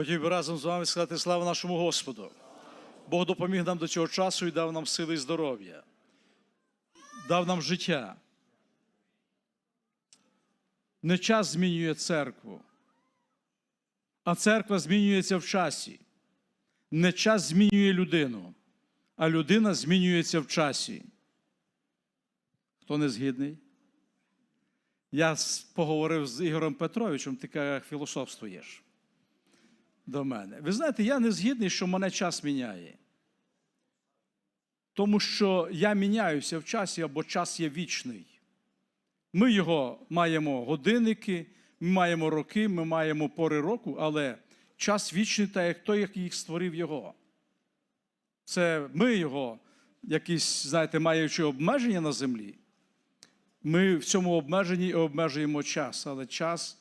Хотів би разом з вами сказати слава нашому Господу. Бог допоміг нам до цього часу і дав нам сили і здоров'я, дав нам життя. Не час змінює церкву, а церква змінюється в часі. Не час змінює людину, а людина змінюється в часі. Хто не згідний? Я поговорив з Ігорем Петровичем, ти як філософствуєш до мене. Ви знаєте, я не згідний, що мене час міняє. Тому що я міняюся в часі, або час є вічний. Ми його маємо годинники, ми маємо роки, ми маємо пори року, але час вічний, та як той, як їх створив його. Це ми його, якісь, знаєте, маючи обмеження на землі, ми в цьому обмеженні і обмежуємо час, але час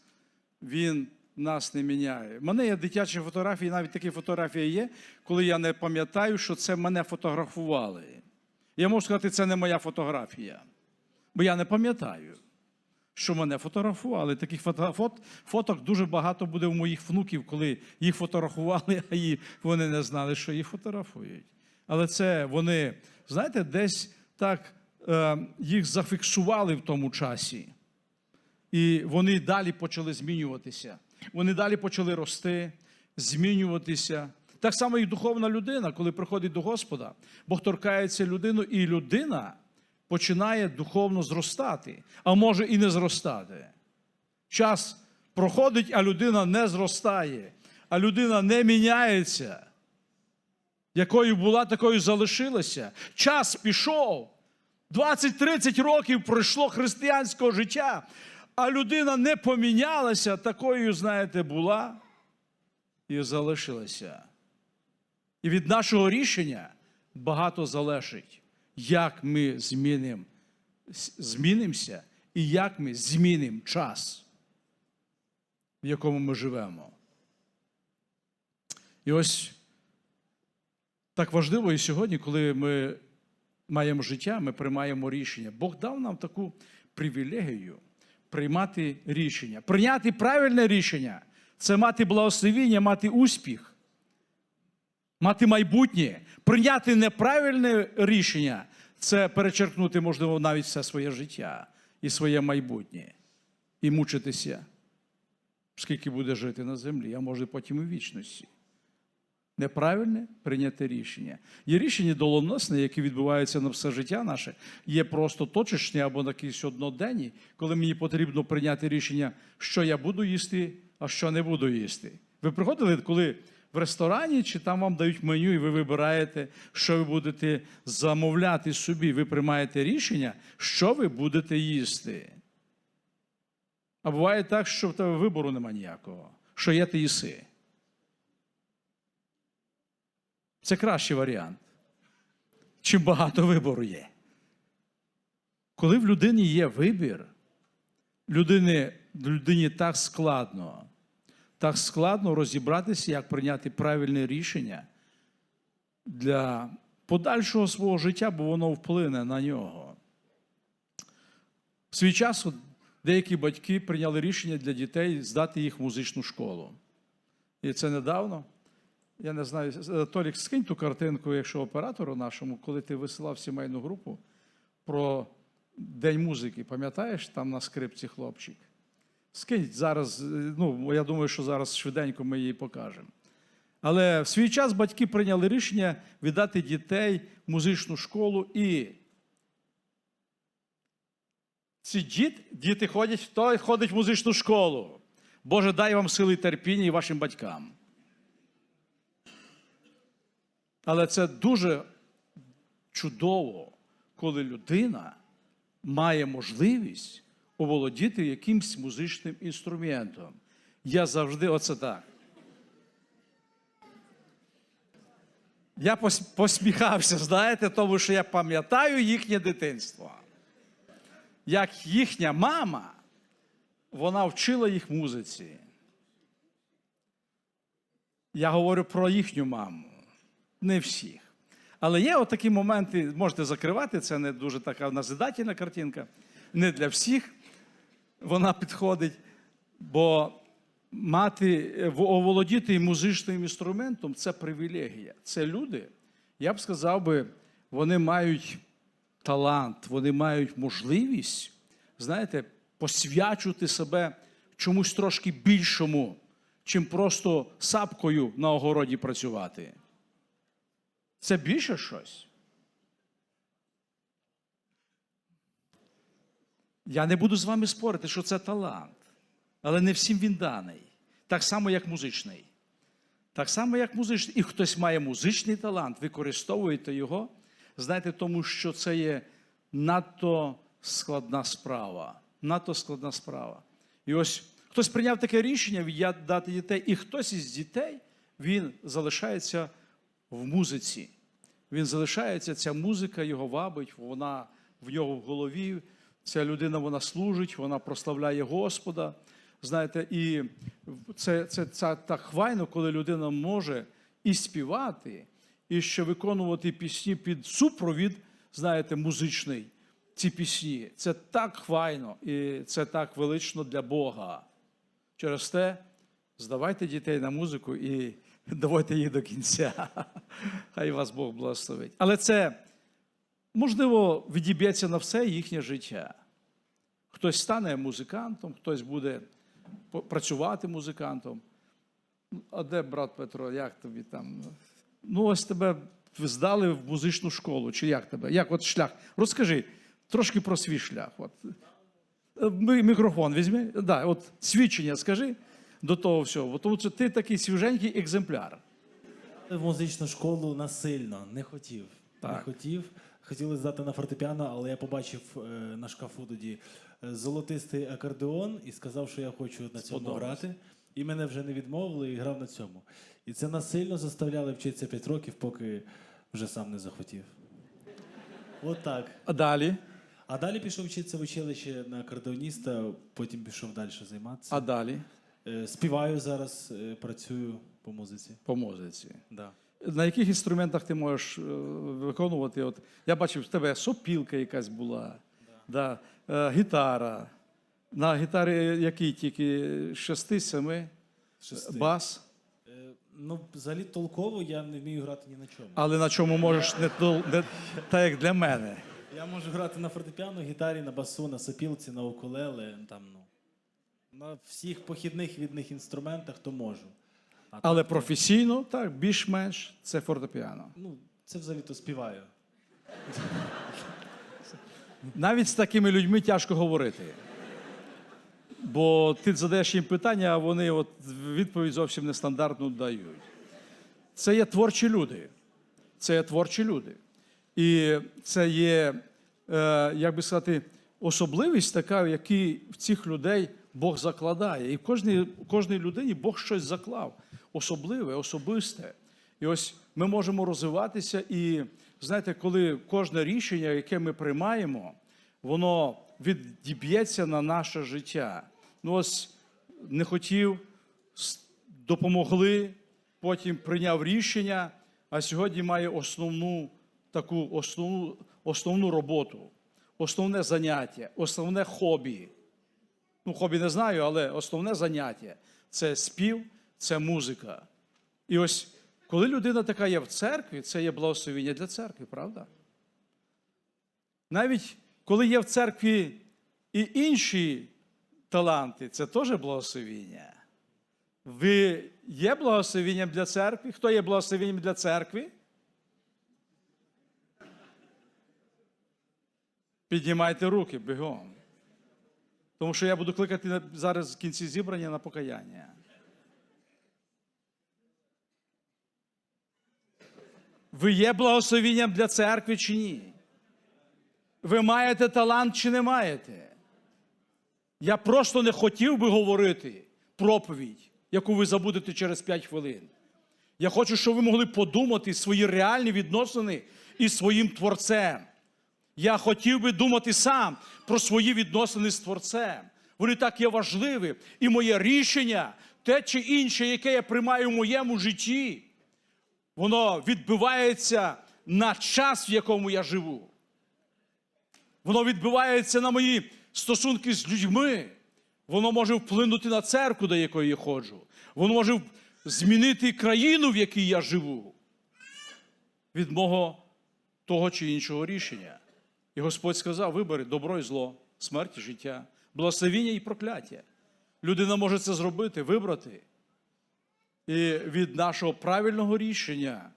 він нас не міняє. У мене є дитячі фотографії, навіть такі фотографії є, коли я не пам'ятаю, що це мене фотографували. Я можу сказати, це не моя фотографія, бо я не пам'ятаю, що мене фотографували. Таких фото, фот, фоток дуже багато буде у моїх внуків, коли їх фотографували, а її, вони не знали, що їх фотографують. Але це вони, знаєте, десь так е, їх зафіксували в тому часі. І вони далі почали змінюватися. Вони далі почали рости, змінюватися. Так само і духовна людина, коли приходить до Господа, Бог торкається людину, і людина починає духовно зростати, а може і не зростати. Час проходить, а людина не зростає, а людина не міняється. Якою була, такою залишилася. Час пішов. 20-30 років пройшло християнського життя, а людина не помінялася, такою, знаєте, була і залишилася. І від нашого рішення багато залежить, як ми зміним, змінимося і як ми змінимо час, в якому ми живемо. І ось так важливо і сьогодні, коли ми маємо життя, ми приймаємо рішення. Бог дав нам таку привілегію приймати рішення. Прийняти правильне рішення це мати благословіння, мати успіх, мати майбутнє. Прийняти неправильне рішення це перечеркнути, можливо, навіть все своє життя і своє майбутнє, і мучитися, скільки буде жити на землі, а може потім і вічності неправильне прийняте рішення. Є рішення долоносне, які відбуваються на все життя наше, є просто точечні або на якісь одноденні, коли мені потрібно прийняти рішення, що я буду їсти, а що не буду їсти. Ви приходили, коли в ресторані чи там вам дають меню, і ви вибираєте, що ви будете замовляти собі. Ви приймаєте рішення, що ви будете їсти. А буває так, що в тебе вибору немає ніякого. Що є, ти їси. Це кращий варіант. Чим багато вибору є. Коли в людині є вибір, людині, людині так складно, так складно розібратися, як прийняти правильне рішення для подальшого свого життя, бо воно вплине на нього. В свій час деякі батьки прийняли рішення для дітей здати їх в музичну школу. І це недавно. Я не знаю, е, Толік, скинь ту картинку, якщо оператору нашому, коли ти висилав сімейну групу про День музики, пам'ятаєш, там на скрипці хлопчик? Скинь зараз, е, ну, я думаю, що зараз швиденько ми її покажемо. Але в свій час батьки прийняли рішення віддати дітей в музичну школу і ці діт, діти ходять, хто ходить в музичну школу. Боже, дай вам сили і терпіння і вашим батькам. Але це дуже чудово, коли людина має можливість оволодіти якимсь музичним інструментом. Я завжди оце так. Я посміхався, знаєте, тому що я пам'ятаю їхнє дитинство. Як їхня мама, вона вчила їх музиці. Я говорю про їхню маму не всіх. Але є отакі моменти, можете закривати, це не дуже така назидательна картинка, не для всіх вона підходить. Бо мати, е, оволодіти музичним інструментом це привілегія. Це люди, я б сказав би, вони мають талант, вони мають можливість, знаєте, посвячувати себе чомусь трошки більшому, чим просто сапкою на огороді працювати. Це більше щось. Я не буду з вами спорити, що це талант, але не всім він даний. Так само, як музичний. Так само, як музичний. І хтось має музичний талант, використовуєте його, знаєте, тому що це є надто складна справа. Надто складна справа. І ось хтось прийняв таке рішення віддати дітей, і хтось із дітей він залишається в музиці. Він залишається, ця музика його вабить, вона в нього в голові. Ця людина вона служить, вона прославляє Господа. Знаєте, і це, це, це так хвайно, коли людина може і співати, і ще виконувати пісні під супровід, знаєте, музичний. Ці пісні. Це так хвайно і це так велично для Бога. Через те здавайте дітей на музику і доводьте їх до кінця. Хай вас Бог благословить. Але це, можливо, відіб'ється на все їхнє життя. Хтось стане музикантом, хтось буде працювати музикантом. А де, брат Петро, як тобі там? Ну, ось тебе здали в музичну школу, чи як тебе? Як от шлях? Розкажи трошки про свій шлях. От. Мікрофон візьми. Да, от свідчення скажи до того всього. Тому що ти такий свіженький екземпляр. В музичну школу насильно не хотів. Не хотів. Хотіли здати на фортепіано, але я побачив е, на шкафу тоді е, золотистий акордеон і сказав, що я хочу на цьому Сподобалось. грати. І мене вже не відмовили і грав на цьому. І це насильно заставляли вчитися 5 років, поки вже сам не захотів. От так. А далі? А далі пішов вчитися в училище на акордеоніста, потім пішов далі займатися. А далі Співаю зараз, е, працюю по музиці. по музиці. Да. На яких інструментах ти можеш е, виконувати? От, я бачив, в тебе сопілка якась була, да. е, гітара. На гітарі який тільки шести, семи, Шести. бас. Е, Ну, взагалі толково я не вмію грати ні на чому. Але на чому можеш не, тол- не так, як для мене. Я можу грати на фортепіано, гітарі, на басу, на сопілці, на укулеле, там, ну. На всіх похідних від них інструментах то можу. А Але так, професійно, так, більш-менш це фортепіано. ну, це взагалі то співаю. Навіть з такими людьми тяжко говорити. Бо ти задаєш їм питання, а вони от відповідь зовсім нестандартну дають. Це є творчі люди. Це є творчі люди. І це є, е, як би сказати, особливість така, в якій в цих людей Бог закладає. І в кожній, кожній людині Бог щось заклав. Особливе, особисте. І ось ми можемо розвиватися, і знаєте, коли кожне рішення, яке ми приймаємо, воно відіб'ється на наше життя. Ну ось не хотів, допомогли, потім прийняв рішення, а сьогодні має основну таку основну, основну роботу, основне заняття, основне хобі. Ну, хобі не знаю, але основне заняття це спів, це музика. І ось коли людина така є в церкві, це є благословіння для церкви, правда? Навіть коли є в церкві і інші таланти, це теж благословіння. Ви є благословенням для церкви? Хто є благословенням для церкви? Піднімайте руки бігом. Тому що я буду кликати зараз в кінці зібрання на покаяння. Ви є благословенням для церкви чи ні? Ви маєте талант чи не маєте? Я просто не хотів би говорити проповідь, яку ви забудете через 5 хвилин. Я хочу, щоб ви могли подумати свої реальні відносини із своїм творцем. Я хотів би думати сам про свої відносини з творцем. Вони так є важливі. І моє рішення, те чи інше, яке я приймаю в моєму житті, воно відбивається на час, в якому я живу. Воно відбивається на мої стосунки з людьми. Воно може вплинути на церкву, до якої я ходжу. Воно може змінити країну, в якій я живу. Від мого того чи іншого рішення. І Господь сказав: вибери добро і зло, смерть і життя, благословіння і прокляття. Людина може це зробити, вибрати. І від нашого правильного рішення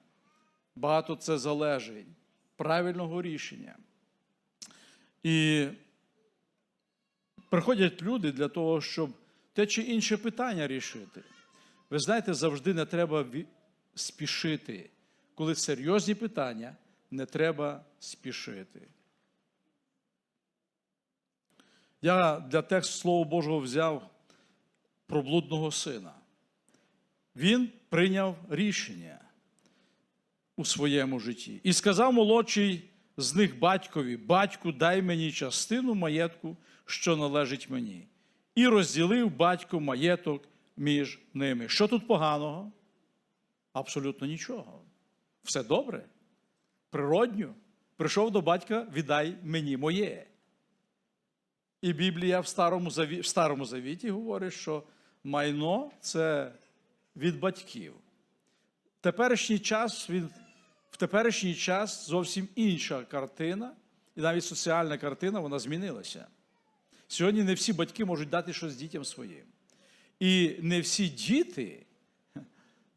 багато це залежить. Правильного рішення. І приходять люди для того, щоб те чи інше питання рішити. Ви знаєте, завжди не треба спішити. Коли серйозні питання, не треба спішити. Я для тексту Слова Божого взяв про блудного сина. Він прийняв рішення у своєму житті. І сказав молодший з них батькові: Батьку, дай мені частину маєтку, що належить мені. І розділив батько маєток між ними. Що тут поганого? Абсолютно нічого. Все добре. Природньо. Прийшов до батька, віддай мені моє. І Біблія в Старому, Заві... в Старому Завіті говорить, що майно це від батьків. Теперішній час він в теперішній час зовсім інша картина, і навіть соціальна картина вона змінилася. Сьогодні не всі батьки можуть дати щось дітям своїм. І не всі діти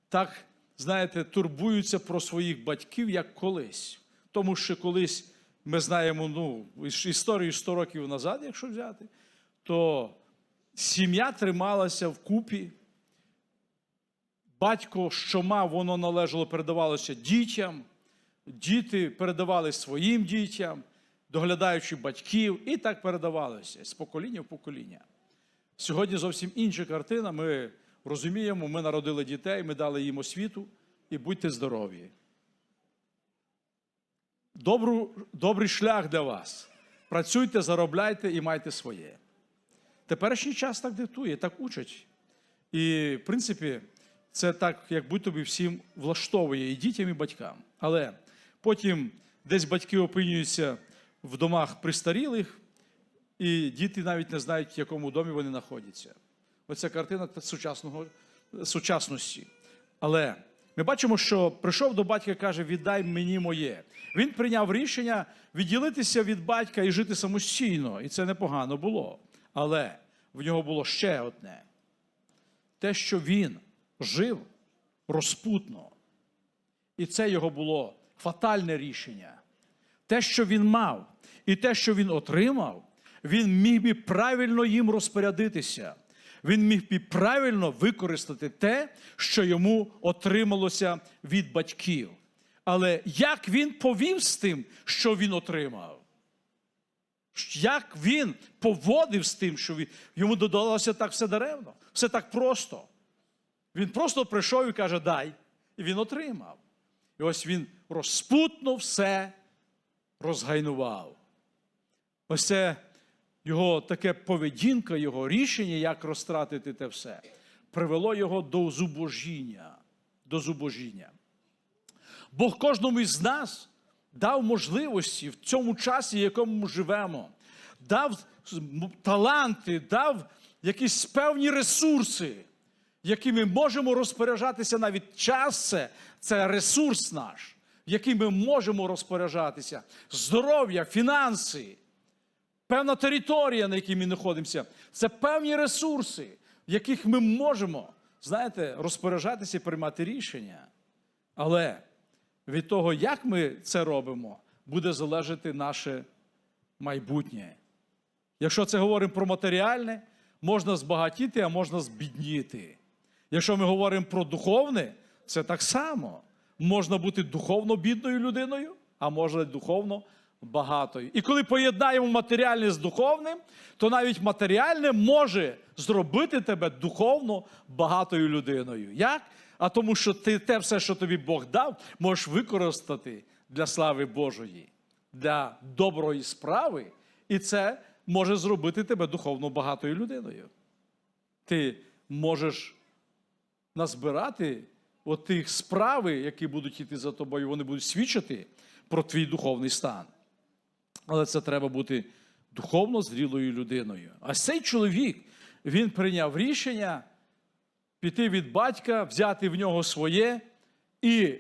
так, знаєте, турбуються про своїх батьків, як колись. Тому що колись ми знаємо ну, історію 100 років назад, якщо взяти, то сім'я трималася вкупі. Батько, що мав, воно належало, передавалося дітям, діти передавали своїм дітям, доглядаючи батьків, і так передавалося з покоління в покоління. Сьогодні зовсім інша картина. Ми розуміємо, ми народили дітей, ми дали їм освіту і будьте здорові. Добру, добрий шлях для вас. Працюйте, заробляйте і майте своє. Теперішній час так диктує, так учать. І, в принципі, це так, як будь тобі всім влаштовує і дітям, і батькам. Але потім десь батьки опинюються в домах пристарілих, і діти навіть не знають, в якому домі вони знаходяться. Оця картина сучасного, сучасності. Але ми бачимо, що прийшов до батька і каже: віддай мені моє. Він прийняв рішення відділитися від батька і жити самостійно. І це непогано було. Але в нього було ще одне: те, що він жив розпутно. І це його було фатальне рішення. Те, що він мав, і те, що він отримав, він міг би правильно їм розпорядитися. Він міг би правильно використати те, що йому отрималося від батьків. Але як він повів з тим, що він отримав? Як він поводив з тим, що він... йому додалося так все даремно, все так просто. Він просто прийшов і каже, дай, і він отримав. І ось він розпутно все розгайнував. Ось це його таке поведінка, його рішення, як розтратити те все, привело його до зубожіння. До зубожіння. Бог кожному із нас дав можливості в цьому часі, в якому ми живемо, дав таланти, дав якісь певні ресурси, якими можемо розпоряджатися навіть час це, це ресурс наш, яким ми можемо розпоряджатися. Здоров'я, фінанси, певна територія, на якій ми знаходимося, це певні ресурси, в яких ми можемо, знаєте, розпоряджатися і приймати рішення. Але від того, як ми це робимо, буде залежати наше майбутнє. Якщо це говоримо про матеріальне, можна збагатіти, а можна збідніти. Якщо ми говоримо про духовне, це так само. Можна бути духовно бідною людиною, а можна духовно багатою. І коли поєднаємо матеріальне з духовним, то навіть матеріальне може зробити тебе духовно багатою людиною. Як? А тому, що ти те все, що тобі Бог дав, можеш використати для слави Божої, для доброї справи, і це може зробити тебе духовно багатою людиною. Ти можеш назбирати тих справи, які будуть йти за тобою, вони будуть свідчити про твій духовний стан. Але це треба бути духовно зрілою людиною. А цей чоловік, він прийняв рішення піти від батька, взяти в нього своє і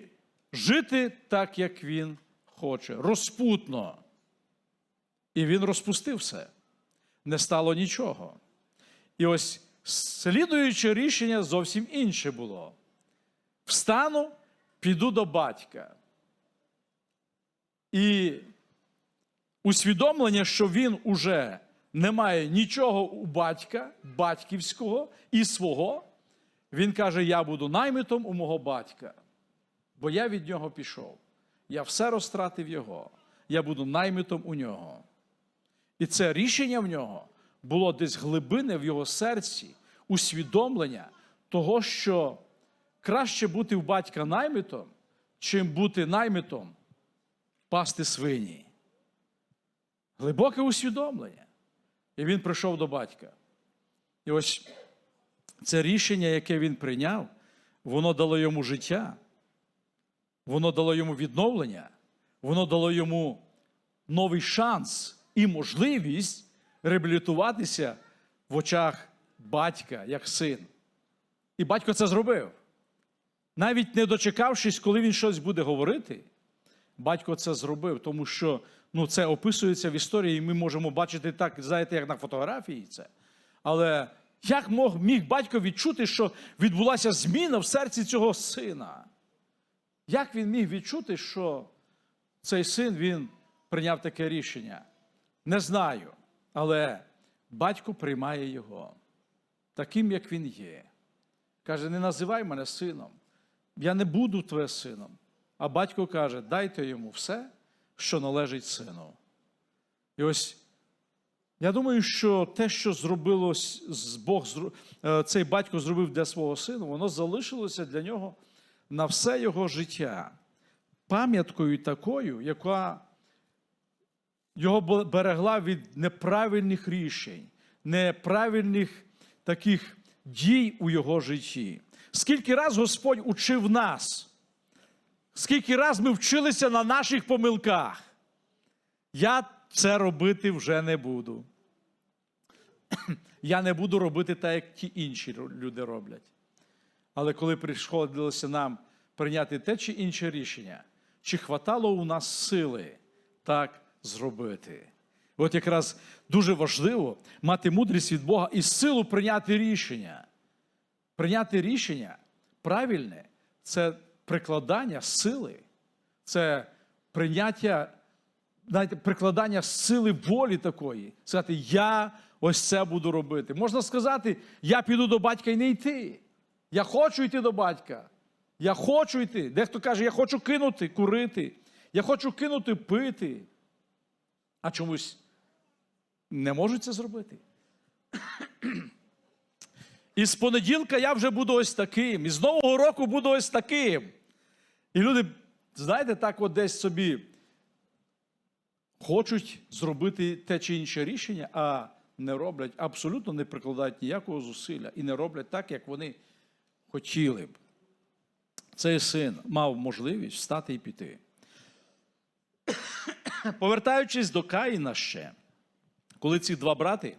жити так, як він хоче, розпутно. І він розпустив все. Не стало нічого. І ось слідуюче рішення зовсім інше було. Встану, піду до батька. І усвідомлення, що він уже не має нічого у батька, батьківського і свого, він каже: Я буду наймитом у мого батька, бо я від нього пішов. Я все розтратив його. Я буду наймитом у нього. І це рішення в нього було десь глибине в його серці, усвідомлення того, що краще бути в батька наймитом, чим бути наймитом пасти свині. Глибоке усвідомлення. І він прийшов до батька. І ось це рішення, яке він прийняв, воно дало йому життя, воно дало йому відновлення, воно дало йому новий шанс і можливість реабілітуватися в очах батька як син. І батько це зробив. Навіть не дочекавшись, коли він щось буде говорити, батько це зробив, тому що ну, це описується в історії, і ми можемо бачити так, знаєте, як на фотографії це. Але як мог, міг батько відчути, що відбулася зміна в серці цього сина? Як він міг відчути, що цей син він прийняв таке рішення? Не знаю. Але батько приймає його таким, як він є. Каже: не називай мене сином. Я не буду твоє сином. А батько каже: дайте йому все, що належить сину. І ось я думаю, що те, що зробило Бог, е, цей батько зробив для свого сина, воно залишилося для нього на все його життя. Пам'яткою такою, яка його берегла від неправильних рішень, неправильних таких дій у його житті. Скільки раз Господь учив нас, скільки раз ми вчилися на наших помилках. Я це робити вже не буду. Я не буду робити так, як ті інші люди роблять. Але коли приходилося нам прийняти те чи інше рішення, чи хватало у нас сили так зробити? От якраз дуже важливо мати мудрість від Бога і силу прийняти рішення. Прийняти рішення правильне це прикладання сили, це прийняття, знаєте, прикладання сили волі такої. Сказати, я ось це буду робити. Можна сказати, я піду до батька і не йти. Я хочу йти до батька. Я хочу йти. Дехто каже, я хочу кинути курити, я хочу кинути пити. А чомусь не можуть це зробити. І з понеділка я вже буду ось таким. І з Нового року буду ось таким. І люди, знаєте, так от десь собі хочуть зробити те чи інше рішення, а не роблять, абсолютно не прикладають ніякого зусилля і не роблять так, як вони хотіли б. Цей син мав можливість встати і піти. Повертаючись до Каїна ще, коли ці два брати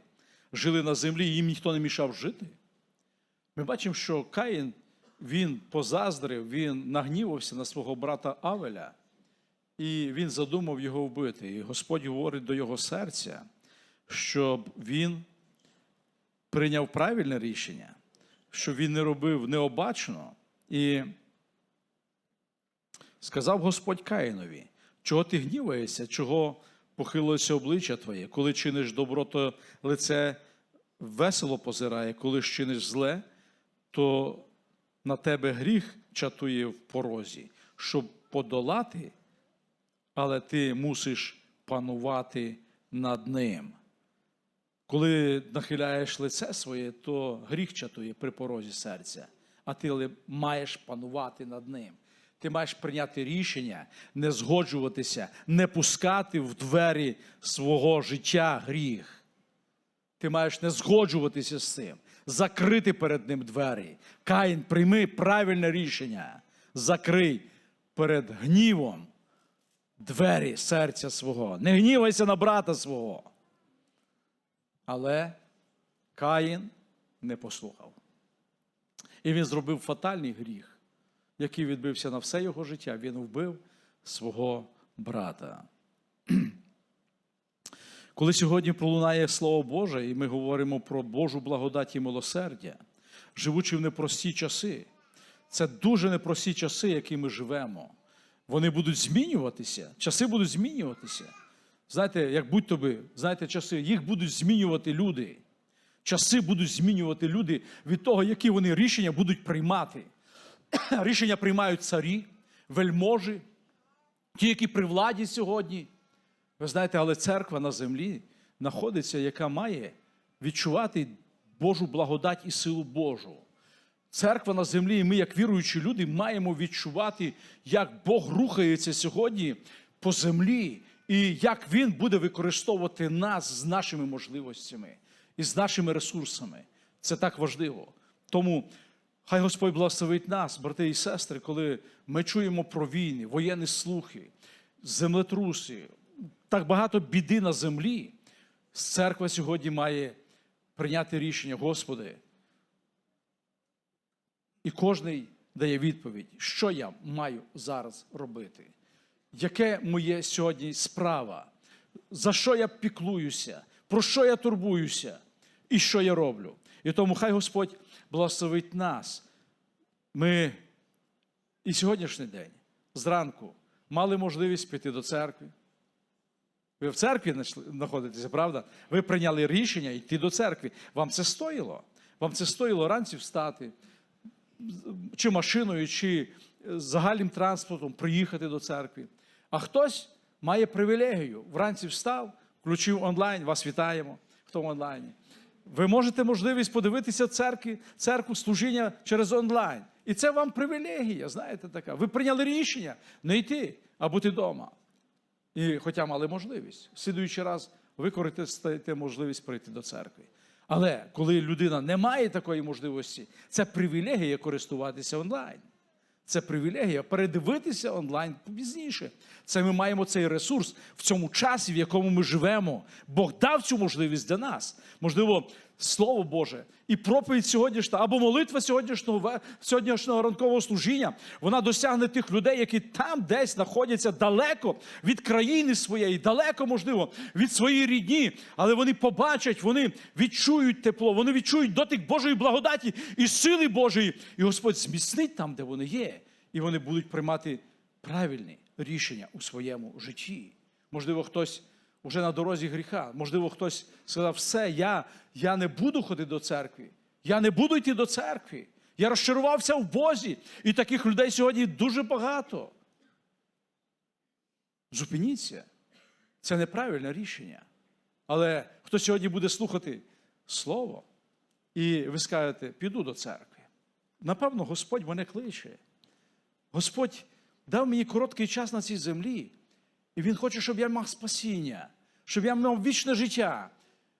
жили на землі, їм ніхто не мішав жити. Ми бачимо, що Каїн він позаздрив, він нагнівався на свого брата Авеля, і він задумав його вбити. І Господь говорить до його серця, щоб він прийняв правильне рішення, щоб він не робив необачно. І сказав Господь Каїнові, чого ти гніваєшся, чого похилилося обличчя твоє, коли чиниш добро, то лице весело позирає, коли ж чиниш зле, то на тебе гріх чатує в порозі, щоб подолати, але ти мусиш панувати над ним. Коли нахиляєш лице своє, то гріх чатує при порозі серця, а ти маєш панувати над ним. Ти маєш прийняти рішення, не згоджуватися, не пускати в двері свого життя гріх. Ти маєш не згоджуватися з цим, закрити перед ним двері. Каїн, прийми правильне рішення. Закрий перед гнівом двері серця свого. Не гнівайся на брата свого. Але Каїн не послухав. І він зробив фатальний гріх, який відбився на все його життя. Він вбив свого брата. Коли сьогодні пролунає Слово Боже, і ми говоримо про Божу благодать і милосердя, живучи в непрості часи, це дуже непрості часи, які ми живемо. Вони будуть змінюватися, часи будуть змінюватися. Знаєте, як будь то би, знаєте, часи, їх будуть змінювати люди. Часи будуть змінювати люди від того, які вони рішення будуть приймати. Рішення приймають царі, вельможі, ті, які при владі сьогодні. Ви знаєте, але церква на землі знаходиться, яка має відчувати Божу благодать і силу Божу. Церква на землі, і ми, як віруючі люди, маємо відчувати, як Бог рухається сьогодні по землі, і як Він буде використовувати нас з нашими можливостями і з нашими ресурсами. Це так важливо. Тому хай Господь благословить нас, брати і сестри, коли ми чуємо про війни, воєнні слухи, землетруси, так багато біди на землі. Церква сьогодні має прийняти рішення, Господи. І кожний дає відповідь, що я маю зараз робити, яке моє сьогодні справа, за що я піклуюся, про що я турбуюся і що я роблю. І тому хай Господь благословить нас. Ми і сьогоднішній день зранку мали можливість піти до церкви. Ви в церкві знаходитеся, правда? Ви прийняли рішення йти до церкви. Вам це стоїло. Вам це стоїло ранці встати, чи машиною, чи загальним транспортом приїхати до церкви. А хтось має привілегію. Вранці встав, включив онлайн, вас вітаємо, хто в онлайні. Ви можете можливість подивитися церкві, церкву служіння через онлайн. І це вам привілегія, знаєте, така. Ви прийняли рішення не йти, а бути вдома. І хоча мали можливість, в слідуючий раз використаєте можливість прийти до церкви. Але коли людина не має такої можливості, це привілегія користуватися онлайн. Це привілегія передивитися онлайн пізніше. Це ми маємо цей ресурс в цьому часі, в якому ми живемо. Бог дав цю можливість для нас. Можливо, Слово Боже і проповідь сьогоднішня, або молитва сьогоднішнього сьогоднішнього ранкового служіння, вона досягне тих людей, які там десь знаходяться далеко від країни своєї, далеко, можливо, від своєї рідні, але вони побачать, вони відчують тепло, вони відчують дотик Божої благодаті і сили Божої. І Господь зміцнить там, де вони є, і вони будуть приймати правильні рішення у своєму житті. Можливо, хтось уже на дорозі гріха. Можливо, хтось сказав, все, я, я не буду ходити до церкви, я не буду йти до церкви. Я розчарувався в Бозі. І таких людей сьогодні дуже багато. Зупиніться. Це неправильне рішення. Але хто сьогодні буде слухати Слово, і ви скажете, піду до церкви. Напевно, Господь мене кличе. Господь дав мені короткий час на цій землі, і Він хоче, щоб я мав спасіння, щоб я мав вічне життя.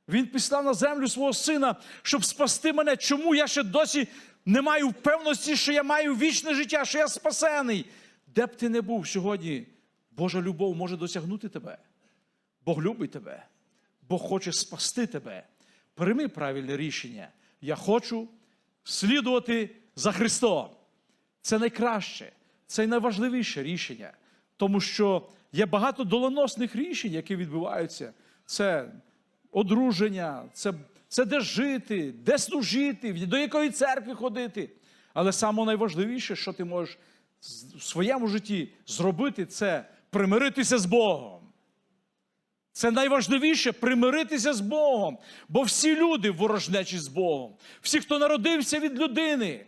Він післав на землю свого сина, щоб спасти мене. Чому я ще досі не маю впевненості, що я маю вічне життя, що я спасений? Де б ти не був сьогодні, Божа любов може досягнути тебе. Бог любить тебе. Бог хоче спасти тебе. Прийми правильне рішення. Я хочу слідувати за Христом. Це найкраще, це найважливіше рішення, тому що є багато доленосних рішень, які відбуваються. Це одруження, це, це де жити, де служити, до якої церкви ходити. Але саме найважливіше, що ти можеш в своєму житті зробити, це примиритися з Богом. Це найважливіше примиритися з Богом. Бо всі люди ворожнечі з Богом. Всі, хто народився від людини,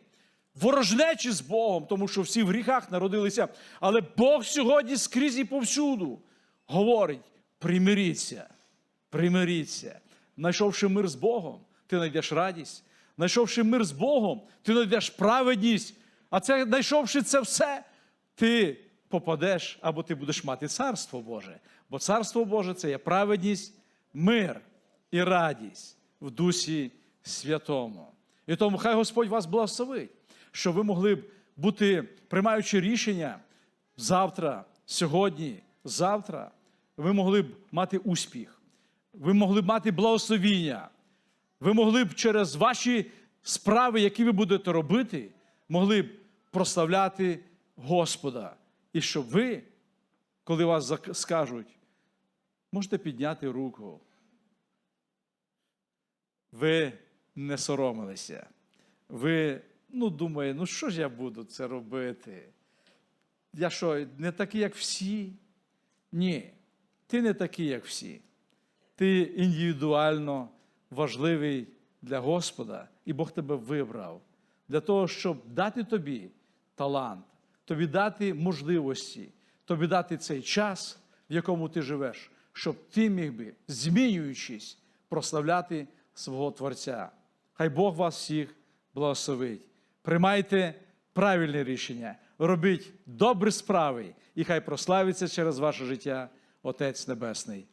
ворожнечі з Богом, тому що всі в гріхах народилися. Але Бог сьогодні скрізь і повсюду говорить: примиріться, примиріться. Знайшовши мир з Богом, ти знайдеш радість. Знайшовши мир з Богом, ти знайдеш праведність. А це, знайшовши це все, ти попадеш або ти будеш мати царство Боже. Бо царство Боже це є праведність, мир і радість в Дусі Святому. І тому хай Господь вас благословить, щоб ви могли б бути, приймаючи рішення завтра, сьогодні, завтра, ви могли б мати успіх, ви могли б мати благословіння, ви могли б через ваші справи, які ви будете робити, могли б прославляти Господа. І щоб ви, коли вас скажуть, можете підняти руку. Ви не соромилися. Ви, ну, думає, ну що ж я буду це робити? Я що, не такий, як всі? Ні, ти не такий, як всі. Ти індивідуально важливий для Господа, і Бог тебе вибрав для того, щоб дати тобі талант, тобі дати можливості, тобі дати цей час, в якому ти живеш, щоб ти міг би, змінюючись, прославляти свого Творця. Хай Бог вас всіх благословить. Приймайте правильне рішення, робіть добрі справи, і хай прославиться через ваше життя Отець Небесний.